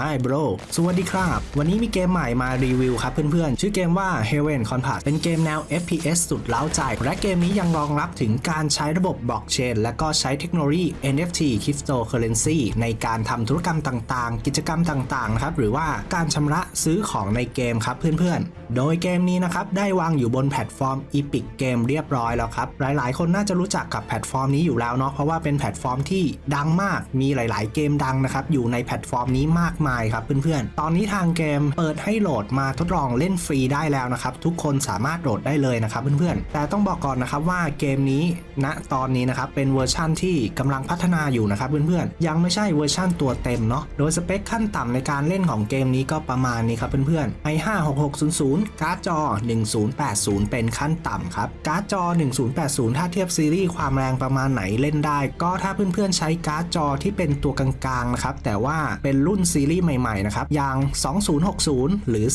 Hi bro สวัสดีครับ วันนี้มีเกมใหม่มารีวิวครับเพื่อนๆ ชื่อเกมว่า Heaven Compass เป็นเกมแนว FPS สุดเล้าใจ และเกมนี้ยังรองรับถึงการใช้ระบบบล็อกเชนและก็ใช้เทคโนโลยี NFT Cryptocurrency ในการทำธุรกรรมต่างๆ กิจกรรมต่างๆนะครับหรือว่าการชำระซื้อของในเกมครับเพื่อนๆ โดยเกมนี้นะครับได้วางอยู่บนแพลตฟอร์ม Epic Game เรียบร้อยแล้วครับหลายๆ คนน่าจะรู้จักกับแพลตฟอร์มนี้อยู่แล้วเนาะเพราะว่าเป็นแพลตฟอร์มที่ดังมากมีหลาย ๆ เกมดังนะครับอยู่ในแพลตฟอร์มนี้มากมายครับเพื่อนๆ ตอนนี้ทางเกมเปิดให้โหลดมาทดลองเล่นฟรีได้แล้วนะครับ ทุกคนสามารถโหลดได้เลยนะครับเพื่อนๆ แต่ต้องบอกก่อนนะครับว่าเกมนี้ณตอนนี้นะครับเป็นเวอร์ชั่นที่กำลังพัฒนาอยู่นะครับเพื่อนๆ ยังไม่ใช่เวอร์ชั่นตัวเต็มเนาะ โดยสเปคขั้นต่ำในการเล่นของเกมนี้ก็ประมาณนี้ครับเพื่อนๆ i5 6600การ์ดจอ 1080 เป็นขั้นต่ำครับ การ์ดจอ 1080 ถ้าเทียบซีรีส์ความแรงประมาณไหนเล่นได้ ก็ถ้าเพื่อนๆใช้การ์ดจอที่เป็นตัวกลางๆนะครับแต่ว่าเป็นรุ่นซีรีส์ใหม่ๆนะครับอย่าง 2060 หรือ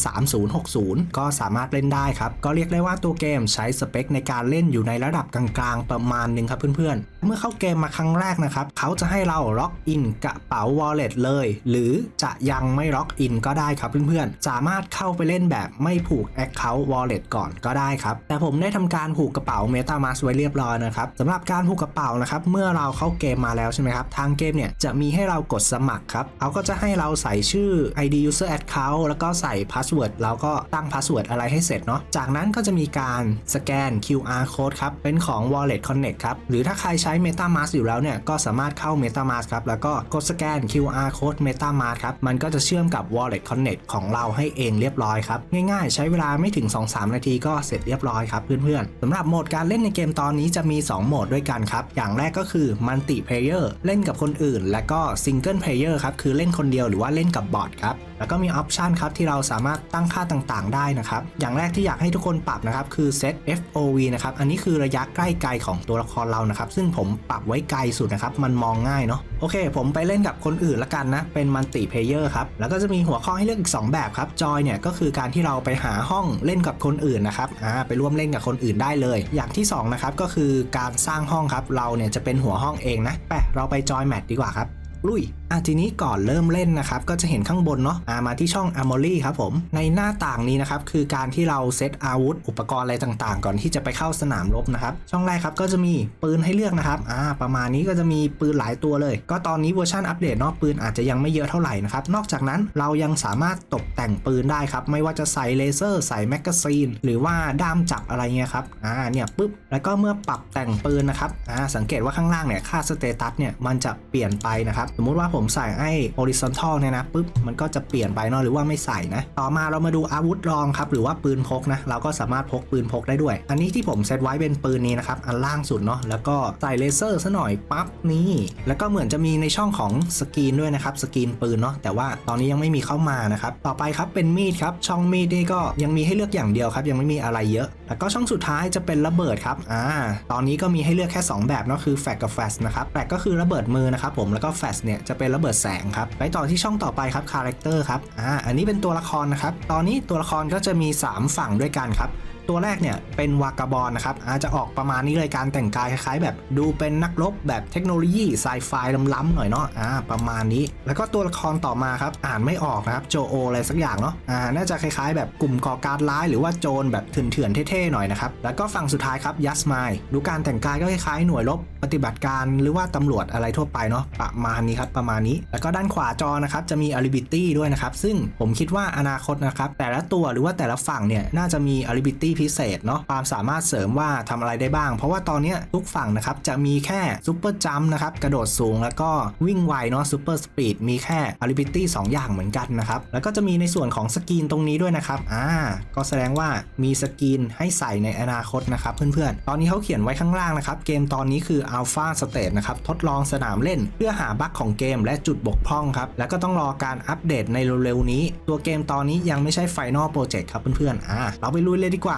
3060 ก็สามารถเล่นได้ครับ ก็เรียกได้ว่าตัวเกมใช้สเปคในการเล่นอยู่ในระดับกลางๆประมาณหนึงครับเพื่อนๆ เมื่อเข้าเกมมาครั้งแรกนะครับ เขาจะให้เราล็อกอินกระเป๋า wallet เลย หรือจะยังไม่ล็อกอินก็ได้ครับเพื่อนๆ สามารถเข้าไปเล่นแบบไม่ผูก Account Wallet ก่อนก็ได้ครับ แต่ผมได้ทำการผูกกระเป๋า MetaMask ไว้เรียบร้อยนะครับสำหรับการผูกกระเป๋านะครับ เมื่อเราเข้าเกมมาแล้วใช่ไหมครับ ทางเกมเนี่ยจะมีให้เรากดสมัครครับเขาก็จะให้เราใส่ชื่อ ID user account แล้วก็ใส่ password แล้วก็ตั้ง password อะไรให้เสร็จเนาะ จากนั้นก็จะมีการสแกน QR code ครับ เป็นของ Wallet Connect ครับ หรือถ้าใครใช้ MetaMask อยู่แล้วเนี่ยก็สามารถเข้า MetaMask ครับแล้วก็กดสแกน QR code MetaMask ครับมันก็จะเชื่อมกับ Wallet Connect ของเราให้เองเรียบร้อยครับง่ายๆ ใช้เวลาไม่ถึง 2-3 นาทีก็เสร็จเรียบร้อยครับเพื่อนๆสำหรับโหมดการเล่นในเกมตอนนี้จะมี 2 โหมดด้วยกันครับ อย่างแรกก็คือ Multiplayer เล่นกับคนอื่น และก็ Single Player ครับคือเล่นคนเดียวหรือว่าเล่นกับบอทครับ แล้วก็มีออปชันครับที่เราสามารถตั้งค่าต่างๆ ได้นะครับ อย่างแรกที่อยากให้ทุกคนปรับนะครับคือ set FOV นะครับ อันนี้คือระยะใกล้ไกลของตัวละครเรานะครับ ซึ่งผมปรับไว้ไกลสุดนะครับ มันมองง่ายเนาะ โอเค ผมไปเล่นกับคนอื่นละกันนะ เป็นมัลติเพเยอร์ครับ แล้วก็จะมีหัวข้อให้เลือกอีก 2 แบบครับ จอยเนี่ยก็คือการที่เราไปหาห้องเล่นกับคนอื่นนะครับ อ่า ไปร่วมเล่นกับคนอื่นได้เลย อย่างที่2นะครับก็คือการสร้างห้องครับ เราเนี่ยจะเป็นหัวห้องเองนะ ไป เราไปจอยแมทดีกว่าครับ ลุยอะทีนี้ก่อนเริ่มเล่นนะครับก็จะเห็นข้างบนเนาะอ่ามาที่ช่อง Armory ครับผมในหน้าต่างนี้นะครับคือการที่เราเซตอาวุธ อุปกรณ์อะไรต่างๆ ก่อนที่จะไปเข้าสนามรบนะครับช่องแรกครับก็จะมีปืนให้เลือกนะครับอ่าประมาณนี้ก็จะมีปืนหลายตัวเลย ก็ตอนนี้เวอร์ชันอัปเดตเนาะปืนอาจจะยังไม่เยอะเท่าไหร่นะครับนอกจากนั้นเรายังสามารถตกแต่งปืนได้ครับไม่ว่าจะใส่เลเซอร์ใส่แมกกาซีนหรือว่าด้ามจับอะไรเงี้ยครับอ่าเนี่ยปุ๊บแล้วก็เมื่อปรับแต่งปืนนะครับอ่าสังเกตว่าข้างล่างเนี่ยค่าสเตตัสเนี่ยมันจะเปลี่ยนไปนะครับสมมุติว่าผมใส่ไอ้ horizontal เนี่ยนะปุ๊บมันก็จะเปลี่ยนไปเนาะหรือว่าไม่ใส่นะ ต่อมาเรามาดูอาวุธรองครับหรือว่าปืนพกนะเราก็สามารถพกปืนพกได้ด้วย อันนี้ที่ผมเซตไว้เป็นปืนนี้นะครับอันล่างสุดเนาะแล้วก็ใส่เลเซอร์ซะหน่อยปั๊บนี่แล้วก็เหมือนจะมีในช่องของสกรีนด้วยนะครับสกรีนปืนเนาะแต่ว่าตอนนี้ยังไม่มีเข้ามานะครับต่อไปครับเป็นมีดครับช่องมีดนี่ก็ยังมีให้เลือกอย่างเดียวครับ ยังไม่มีอะไรเยอะ แล้วก็ช่องสุดท้ายจะเป็นระเบิดครับอ่าตอนนี้ก็มีให้เลือกแค่ 2 แบบเนาะคือแฟกกับแฟสนะครับแฟกก็คือระเบิดมือนะครับผมแล้วก็แฟสเนี่ยจะเป็นระเบิดแสงครับ ไปต่อที่ช่องต่อไปครับคาแรคเตอร์ครับอ่าอันนี้เป็นตัวละครนะครับ ตอนนี้ตัวละครก็จะมี 3 ฝั่งด้วยกันครับ ตัวแรกเนี่ยเป็นวากาบอลนะครับอาจจะออกประมาณนี้เลยการแต่งกายคล้ายๆ แบบดูเป็นนักรบแบบเทคโนโลยีไซไฟล้ำๆหน่อยเนาะอ่าประมาณนี้ แล้วก็ตัวละครต่อมาครับอ่านไม่ออกนะครับโจโออะไรสักอย่างเนาะอ่าน่าจะคล้ายๆ แบบกลุ่มก่อการร้ายหรือว่าโจรแบบเถื่อนๆเท่ๆหน่อยนะครับแล้วก็ฝั่งสุดท้ายครับยัสไมดูการแต่งกายก็คล้ายๆหน่วยรบปฏิบัติการหรือว่าตำรวจอะไรทั่วไปเนาะประมาณนี้ครับประมาณนี้ แล้วก็ด้านขวาจอนะครับจะมี Ability ด้วยนะครับซึ่งผมคิดว่าอนาคตนะครับแต่ละตัวหรือว่าแต่ละฝั่งเนี่ยน่าจะมี Ability พิเศษเนาะความสามารถเสริมว่าทำอะไรได้บ้าง เพราะว่าตอนนี้ทุกฝั่งนะครับจะมีแค่ซูเปอร์จัมนะครับกระโดดสูงแล้วก็วิ่งไวเนาะซูเปอร์สปีดมีแค่ Ability 2อย่างเหมือนกันนะครับแล้วก็จะมีในส่วนของสกรีนตรงนี้ด้วยนะครับอ่าก็แสดงว่ามีสกรีนให้ใส่ในอนาคตนะครับเพื่อนๆ ตอนนี้เขาเขียนไว้ข้างล่างนะครับเกมตอนนี้คือ Alpha Stage นะครับทดลองสนามเล่น เพื่อหาบั๊กของเกมและจุดบกพร่องครับแล้วก็ต้องรอการอัปเดตในเร็วๆนี้ ตัวเกมตอนนี้ยังไม่ใช่ Final Project ครับเพื่อนๆอ่าเราไปลุยเลยดีกว่า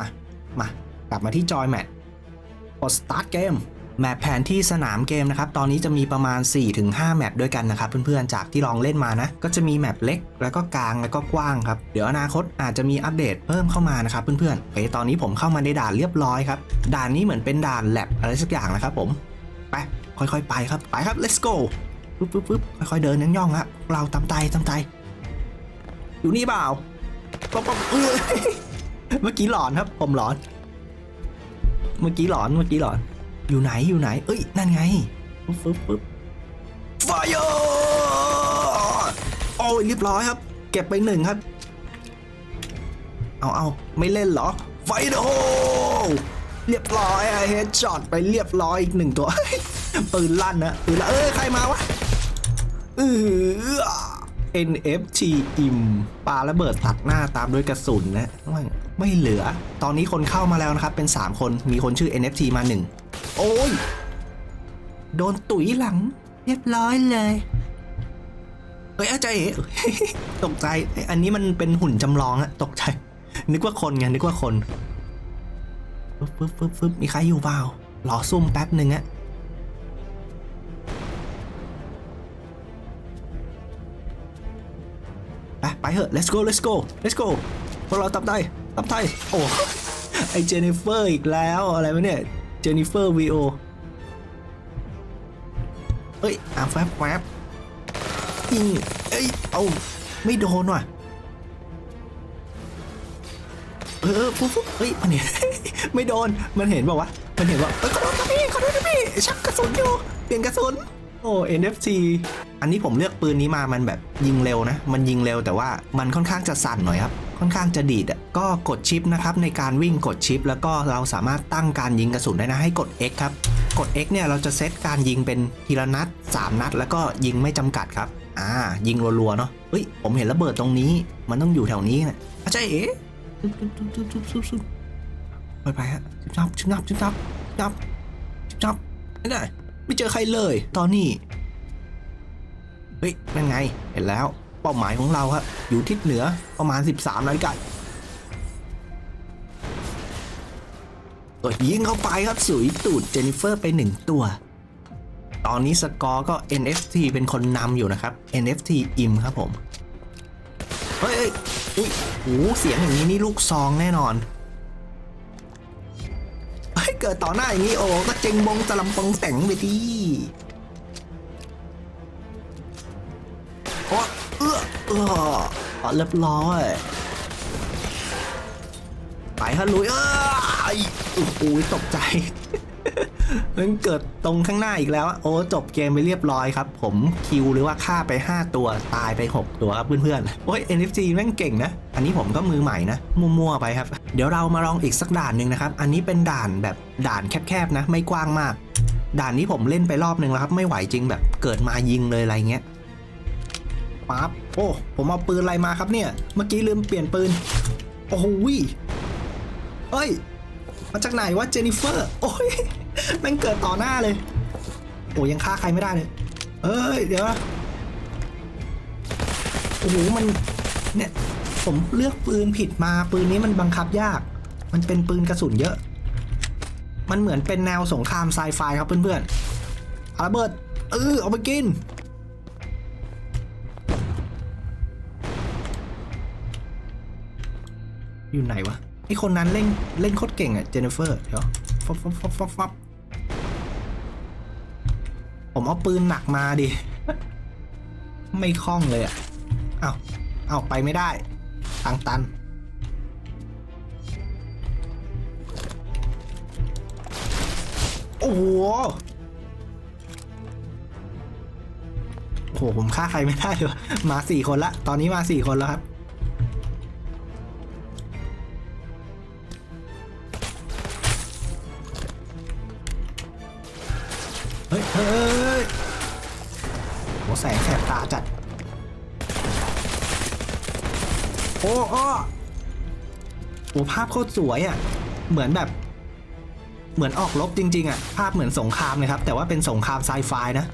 มากลับมาที่จอยแมทกด start เกมแมปแผนที่สนามเกมนะครับ ตอนนี้จะมีประมาณ 4-5 แมปด้วยกันนะครับเพื่อนๆ จากที่ลองเล่นมานะ ก็จะมีแมปเล็ก แล้วก็กลาง แล้วก็กว้างครับ เดี๋ยวอนาคตอาจจะมีอัปเดตเพิ่มเข้ามานะครับเพื่อนๆโอเคตอนนี้ผมเข้ามาในด่านเรียบร้อยครับ ด่านนี้เหมือนเป็นด่านแลบอะไรสักอย่างนะครับผม ไป ค่อยๆ ไปครับ ไปครับ let's go ปึ๊บปึ๊บปึ๊บค่อยๆ เดินย่องๆครับเราตามใจตามใจ อยู่นี่เปล่าป๊อปป๊อป เมื่อกี้หลอนครับ ผมหลอน เมื่อกี้หลอนเมื่อกี้หลอน อยู่ไหนอยู่ไหน เอ้ยนั่นไงปึ๊บปึ๊บปึ๊บไฟโอ้ยเรียบร้อยครับ เก็บไปหนึ่งครับ เอาเอาไม่เล่นเหรอ ไฟโดเรียบร้อยเฮดช็อตไปเรียบร้อยอีกหนึ่งตัวปืนลั่นนะปืนลั่นเอ้ยใครมาวะเออ NFT อิมปาระเบิดตัดหน้าตามด้วยกระสุนนะไม่ไม่เหลือ ตอนนี้คนเข้ามาแล้วนะครับ เป็น 3 คนมีคนชื่อ NFT มา 1 โอ้ย โดนตุ๋ยหลัง เรียบร้อยเลยเฮ้ยอาจารย์เอ๋ตกใจเอ้ยอันนี้มันเป็นหุ่นจำลองอะตกใจ นึกว่าคนไงนึกว่าคนฟึบฟึบฟึบฟึบมีใครอยู่เปล่ารอซุ่มแป๊บหนึ่งอะ ไปเถอะ let's go let's go let's go พวกเราตับได้ตับไทยโอ้ไอเจนนิเฟอร์อีกแล้วอะไรวะเนี่ยเจนนิเฟอร์วีโอเอ้ยอะแฟบแฟบยิงเอ้ยเอาไม่โดนว่ะเออเออปุ๊บปุ๊บเฮ้ยมันเห็นไม่โดนมันเห็นบอกว่าวะมันเห็นว่าเอ้ยขอโทษครับพี่ขอโทษนะพี่ชักกระสุนอยู่เปลี่ยนกระสุนโอ้ NFT อันนี้ผมเลือกปืนนี้มามันแบบยิงเร็วนะ มันยิงเร็วแต่ว่ามันค่อนข้างจะสั่นหน่อยครับ ค่อนข้างจะดีดอะ ก็กดชิปนะครับในการวิ่งกดชิป แล้วก็เราสามารถตั้งการยิงกระสุนได้นะให้กด X ครับ กด X เนี่ยเราจะเซตการยิงเป็นทีละนัด 3 นัด แล้วก็ยิงไม่จำกัดครับ อ่า ยิงรัวๆเนาะเฮ้ย ผมเห็นระเบิดตรงนี้ มันต้องอยู่แถวนี้นะอาจารย์เอ๋ไปไปฮะชิบจับชิบจับชิบจับชิบจับชิบจับไม่ได้ ไม่เจอใครเลย ตอนนี้ เฮ้ยนั่นไง เห็นแล้ว เป้าหมายของเราครับอยู่ทิศเหนือประมาณ 13นาฬิกาตัวยิงเข้าไปครับสุยตูดเจนิเฟอร์ไปหนึ่งตัว ตอนนี้สกอร์ก็ NFT เป็นคนนำอยู่นะครับ NFT อิมครับผม เฮ้ยอุ้ยโหเสียงอย่างนี้นี่ลูกซองแน่นอนเฮ้ยเกิดต่อหน้าอย่างนี้โอ้ก็เจงบงตะลำปงแต่งไปดี โอ้เอื้อเอื้อเรียบร้อยไปฮะลุยเอ้โอ้โหตกใจมันเกิดตรงข้างหน้าอีกแล้ว โอ้จบเกมไปเรียบร้อยครับ ผมคิวหรือว่าฆ่าไป 5 ตัวตายไป 6 ตัวครับเพื่อนๆโอ้ย NFT แม่งเก่งนะ อันนี้ผมก็มือใหม่นะ มั่วๆไปครับ เดี๋ยวเรามาลองอีกสักด่านหนึ่งนะครับ อันนี้เป็นด่านแบบด่านแคบๆนะ ไม่กว้างมาก ด่านนี้ผมเล่นไปรอบหนึ่งแล้วครับ ไม่ไหวจริงแบบเกิดมายิงเลยอะไรเงี้ย ปั๊บโอ้ผมเอาปืนอะไรมาครับเนี่ย เมื่อกี้ลืมเปลี่ยนปืน โอ้โหเอ้ย มาจากไหนวะเจนิเฟอร์ โอ้ยแม่งเกิดต่อหน้าเลย โอ้ยังฆ่าใครไม่ได้เลย เอ้ย เดี๋ยวโอ้โหมัน เนี่ย ผมเลือกปืนผิดมาปืนนี้มันบังคับยาก มันเป็นปืนกระสุนเยอะ มันเหมือนเป็นแนวสงครามไซไฟครับเพื่อนๆอาระเบิดเออเอาไปกิน อยู่ไหนวะไอคนนั้นเล่นเล่นโคตรเก่งอะเจนนิเฟอร์เดี๋ยวฟับฟับฟับฟับฟับผมเอาปืนหนักมาดิ ไม่คล่องเลยอะเอาเอาไปไม่ได้ทางตัน โอ้โหโอ้โหผมฆ่าใครไม่ได้เลยมาสี่คนละ ตอนนี้มาสี่คนแล้วครับ เฮ้ยเฮ้ยโหแสงแสบตาจัด โอ้อ้โอ้ภาพโคตรสวยอะ่ะ เหมือนแบบ เหมือนออกรบจริง ๆอะ่ะ ภาพเหมือนสงครามเลยครับ แต่ว่าเป็นสงครามไซไฟนะ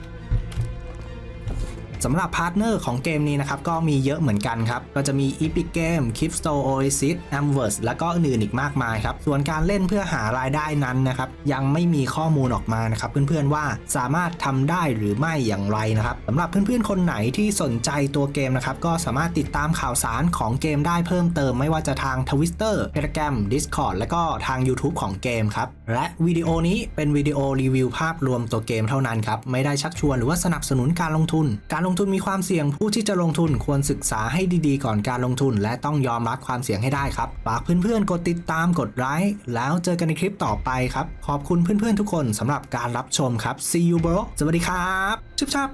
สำหรับพาร์ทเนอร์ของเกมนี้นะครับก็มีเยอะเหมือนกันครับ ก็จะมี Epic Game, Kipstore Oasis, Amverse แล้วก็อื่นอีกมากมายครับ ส่วนการเล่นเพื่อหารายได้นั้นนะครับ ยังไม่มีข้อมูลออกมานะครับเพื่อนๆว่าสามารถทำได้หรือไม่อย่างไรนะครับสำหรับเพื่อนๆคนไหนที่สนใจตัวเกมนะครับก็สามารถติดตามข่าวสารของเกมได้เพิ่มเติมไม่ว่าจะทาง Twitter Telegram Discord และก็ทาง YouTube ของเกมครับและวิดีโอนี้เป็นวิดีโอรีวิวภาพรวมตัวเกมเท่านั้นครับไม่ได้ชักชวนหรือว่าสนับสนุนการลงทุนการลงงทุนมีความเสี่ยงผู้ที่จะลงทุนควรศึกษาให้ดีๆ ก่อนการลงทุน และต้องยอมรับความเสี่ยงให้ได้ครับฝากเพื่อนๆกดติดตามกดไลค์แล้วเจอกันในคลิปต่อไปครับ ขอบคุณเพื่อนๆทุกคนสำหรับการรับชมครับ see you bro สวัสดีครับชุบชับ